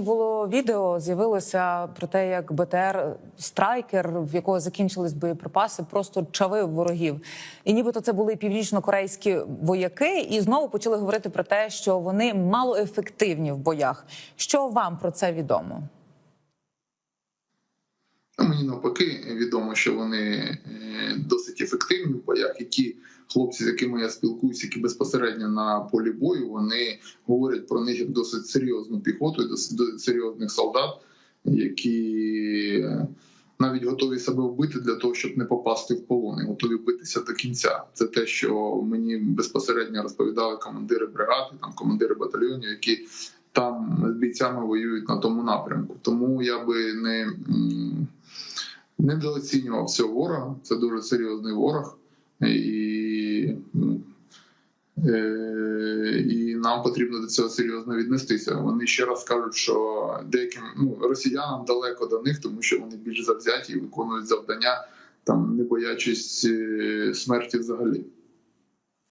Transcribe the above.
Було відео, з'явилося про те, як БТР страйкер, в якого закінчились боєприпаси, просто чавив ворогів. І нібито це були північно-корейські вояки, і знову почали говорити про те, що вони малоефективні в боях. Що вам про це відомо? Мені навпаки відомо, що вони е, досить ефективні в боях. І ті хлопці, з якими я спілкуюся, які безпосередньо на полі бою, вони говорять про них як досить серйозну піхоту, досить досить серйозних солдат, які навіть готові себе вбити для того, щоб не попасти в полон, і готові битися до кінця. Це те, що мені безпосередньо розповідали командири бригади, там командири батальйонів, які там з бійцями воюють на тому напрямку. Тому я би не недооцінював цього ворога. Це дуже серйозний ворог, і, е, і нам потрібно до цього серйозно віднестися. Вони ще раз кажуть, що деяким ну, росіянам далеко до них, тому що вони більш завзяті і виконують завдання, там не боячись е, смерті взагалі.